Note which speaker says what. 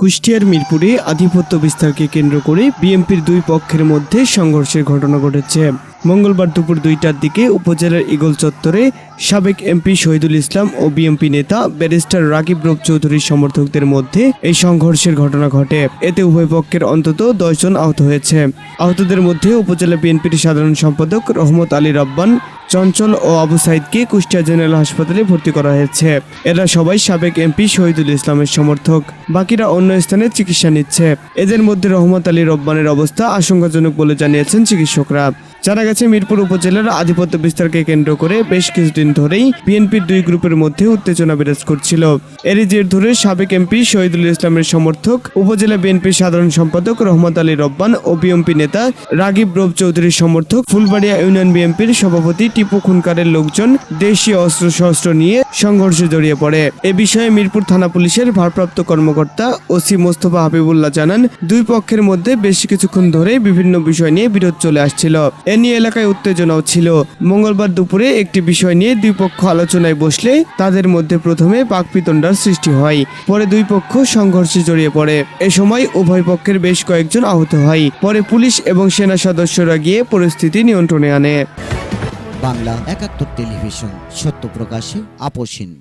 Speaker 1: কুষ্টিয়ার মিরপুরে আধিপত্য বিস্তারকে কেন্দ্র করে বিএনপির দুই পক্ষের মধ্যে সংঘর্ষের ঘটনা ঘটেছে। মঙ্গলবার দুপুর দুইটার দিকে উপজেলার ইগল চত্বরে সাবেক এমপি শহীদুল ইসলাম ও বিএনপি নেতা ব্যারিস্টার রাকিব রব চৌধুরীর সমর্থকদের মধ্যে এই সংঘর্ষের ঘটনা ঘটে। এতে উভয় পক্ষের অন্তত দশজন আহত হয়েছে। আহতদের মধ্যে উপজেলা বিএনপির সাধারণ সম্পাদক রহমত আলী রব্বান চঞ্চল ও আবু সাইদকে কুষ্টিয়া জেনারেল হাসপাতালে ভর্তি করা হয়েছে। এরা সবাই সাবেক এমপি শহীদুল ইসলামের সমর্থক। বাকিরা অন্য স্থানে চিকিৎসা নিচ্ছে। এদের মধ্যে রহমত আলী রব্বানের অবস্থা আশঙ্কাজনক বলে জানিয়েছেন চিকিৎসকরা। জানা গেছে, মিরপুর উপজেলার আধিপত্য বিস্তারকে কেন্দ্র করে বেশ কিছুদিন ধরেই বিএনপির দুই গ্রুপের মধ্যে উত্তেজনা বিরাজ করছিল। এরই জের ধরে সাবেক এমপি শহীদুল ইসলামের সমর্থক, উপজেলা বিএনপির সাধারণ সম্পাদক রহমত আলী রব্বান ও বিএমপি নেতা রাগিব রব চৌধুরীর সমর্থক ফুলবাড়িয়া ইউনিয়ন বিএনপির সভাপতি টিপু খুনকারের লোকজন দেশীয় অস্ত্র শস্ত্র নিয়ে সংঘর্ষে জড়িয়ে পড়ে। এ বিষয়ে মিরপুর থানা পুলিশের ভারপ্রাপ্ত কর্মকর্তা ওসি মোস্তফা হাবিবুল্লাহ জানান, দুই পক্ষের মধ্যে বেশ কিছুক্ষণ ধরে বিভিন্ন বিষয় নিয়ে বিরোধ চলে আসছিল। এ নিয়ে এলাকায় উত্তেজনাও ছিল। মঙ্গলবার দুপুরে একটি বিষয় নিয়ে দুই পক্ষ আলোচনায় বসলে তাদের মধ্যে প্রথমে পাকপিতণ্ডার সৃষ্টি হয়, পরে দুই পক্ষ সংঘর্ষে জড়িয়ে পড়ে। এ সময় উভয় পক্ষের বেশ কয়েকজন আহত হয়, পরে পুলিশ এবং সেনা সদস্যরা গিয়ে পরিস্থিতি নিয়ন্ত্রণে আনে।
Speaker 2: বাংলা একাত্তর টেলিভিশন, সত্য প্রকাশে আপোষহীন